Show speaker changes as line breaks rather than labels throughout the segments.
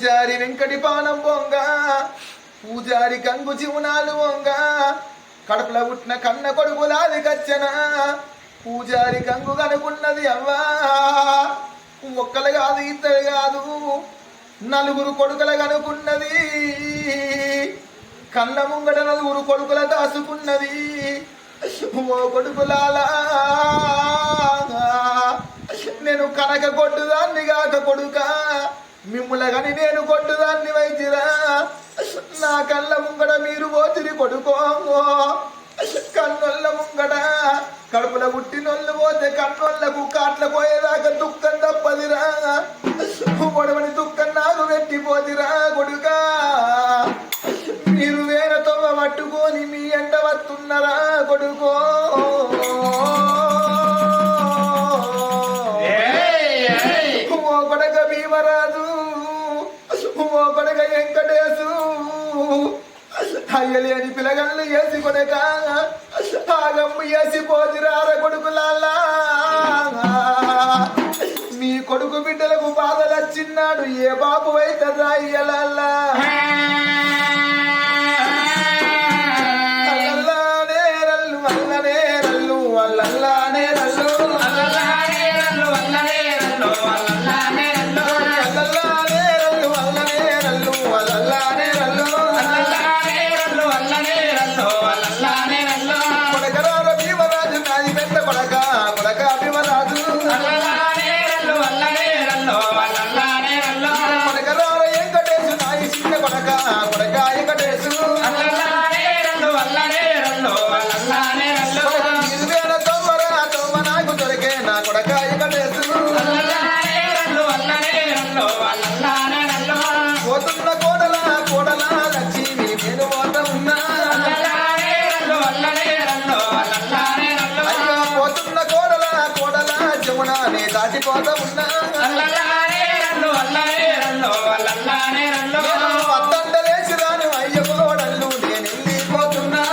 పూజారి వెంకటి పానం పొంగ పూజారి కంగు జీవనాలు వంగ కడుపులో పుట్టిన కన్న కొడుకులాది కచ్చన పూజారి గంగు కనుకున్నది అవ్వా. ఒక్కలు కాదు ఇద్దరు కాదు నలుగురు కొడుకుల కనుకున్నది. కళ్ళ ముంగట నలుగురు కొడుకుల దాసుకున్నది ఓ కొడుకులాలా నేను కనక కొట్టుదాన్ని కాక కొడుక. మిమ్ముల గని నేను కొట్టుదాన్ని వైద్యురా నా కళ్ళ ముంగడ మీరు పోతిరి కొడుకో కన్నుల్ల ముంగడ కడుపుల పుట్టినొల్లు పోతే కన్నొల్లకు కాట్ల పోయేదాకా దుఃఖం తప్పదిరా. పొడవని దుఃఖం నాకు పెట్టిపోతిరా కొడుకా. మీరు వేరే తొవ్వ పట్టుకొని మీ ఎండ వస్తున్నారా కొడుకో. అయ్యలేని పిల్లగళ్ళు వేసి కొడక ఆగమ్మ వేసి పోతిరార కొడుకులాలా మీ కొడుకు బిడ్డలకు బాధలు వచ్చిన్నాడు ఏ బాబు అయితే అయ్యలల్లా దాటిపోత ఉన్నా నేను వద్దండలేసి రాను అయ్య కోడళ్ళు నేను వెళ్ళిపోతున్నా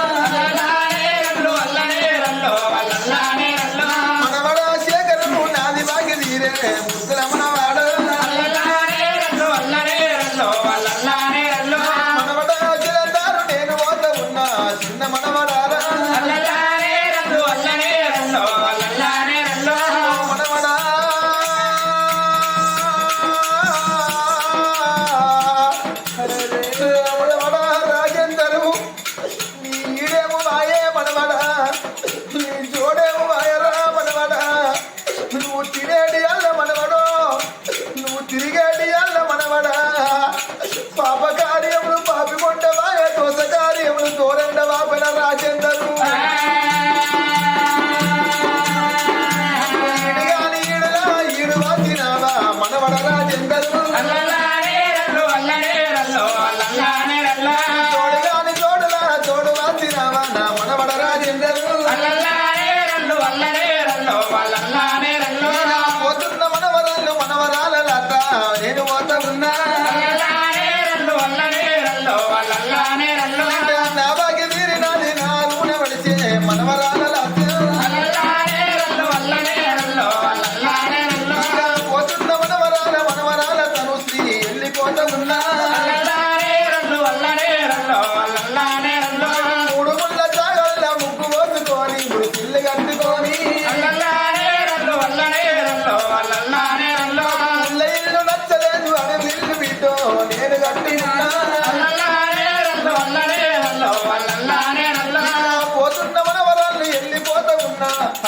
నేను పోత ఉన్నా నా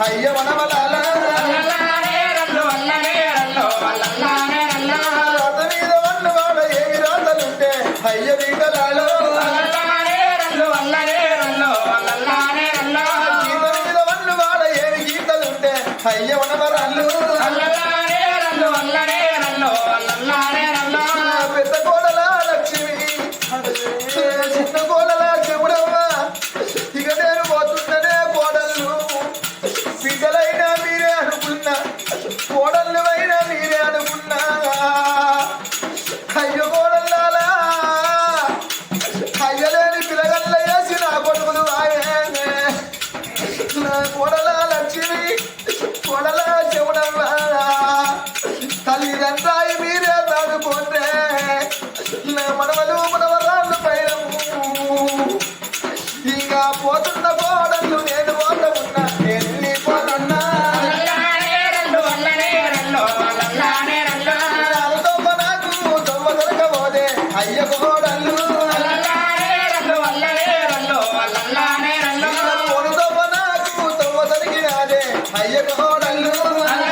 ಅಯ್ಯವನವಲ అందరూ